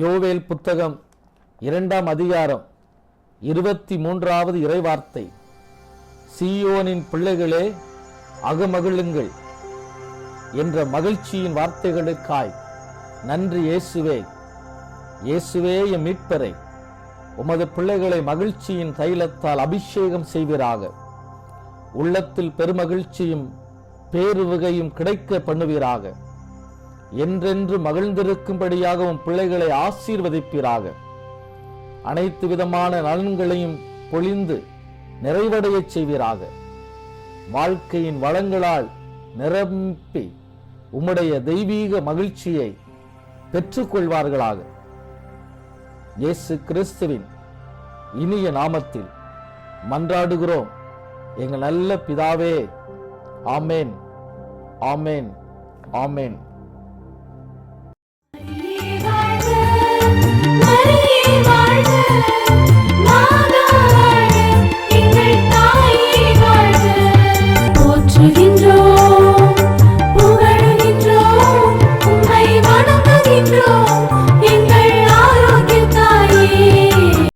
யோவேல் புத்தகம் இரண்டாம் அதிகாரம் இருபத்தி மூன்றாவது இறைவார்த்தை. சியோனின் பிள்ளைகளே அகமகிழுங்கள் என்ற மகிழ்ச்சியின் வார்த்தைகளுக்காய் நன்றி இயேசுவே. இயேசுவே என் மீட்பரை உமது பிள்ளைகளை மகிழ்ச்சியின் தைலத்தால் அபிஷேகம் செய்வீராக. உள்ளத்தில் பெருமகிழ்ச்சியும் பேருவகையும் கிடைக்க பண்ணுவீராக. என்றென்று மகிழ்ந்திருக்கும்படியாக உன் பிள்ளைகளை ஆசீர்வதிப்பீராக. அனைத்து விதமான நலன்களையும் பொழிந்து நிறைவடையச் செய்வீராக. வாழ்க்கையின் வளங்களால் நிரம்பி உம்முடைய தெய்வீக மகிழ்ச்சியை பெற்றுக்கொள்வார்களாக. இயேசு கிறிஸ்துவின் இனிய நாமத்தில் மன்றாடுகிறோம். எங்கள் நல்ல பிதாவே ஆமேன் ஆமேன் ஆமேன்.